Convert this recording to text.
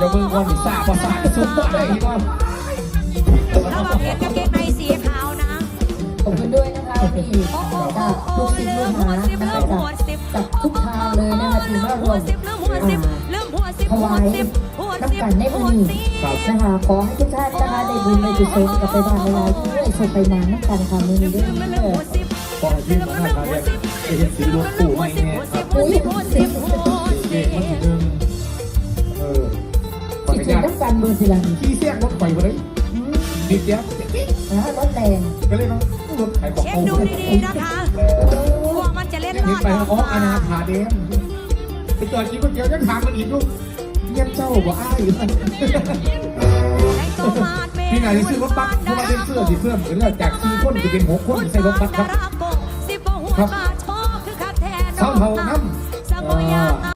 นี่จะเบิ่งก่อนนี่ทราบภาษาจะสุดบ่ได้ก่อนแล้วเห็นกางเกงในสีขาวนะขอบคุณด้วยนะคะที่โอ้โอ้จากโอ้ทุกสิ่งลืทุมกหัวหาสิบนะลืคะมหัวสิบจากทุกทางเลยนะคะที่มารหัววมสิบลืมหัวสิบลืมหัวสิบหัววายสิบหัวสิบกันในหัวันวนี้สิบนะคะขอให้ทุกท่านนะคะได้บุญได้กุศลกับไปทางเวลาที่ได้ชมไปนานน้ำกันค่ะมือนี้ด้วยลืมเด้ลืมอหัวสิบพอที่มาหน้าตาเนี่ยจะเห็นสีรถตู้ไม่แน่ครับ กันเบอร์สิลันขี้เสี้ยงรถไฟมาเลยดิบเดียวนะรถแรงก็เลยต้องรถขายของเช็คโอ้ดูโหดีๆนะคะกลัวมันจะเล่นยังรเห็อนดไปออกอ๋อมาอนาถาเดมไปจอดกินก๋วยเตี๋ยวยังถามกันอีกลูกเงียบเจ้าบ่อ้ายอยู่แต่งตัวมาดเมพี่นายที่ซื้อรถบัสเพราะว่าเล่นเสื้อสีเพิ่มเห็นแล้วจากสี่คนจะเป็นหกคนใส่รถบัสครับสิบหัวบาทโชคือคักแทนเท่าเท่าน้ำ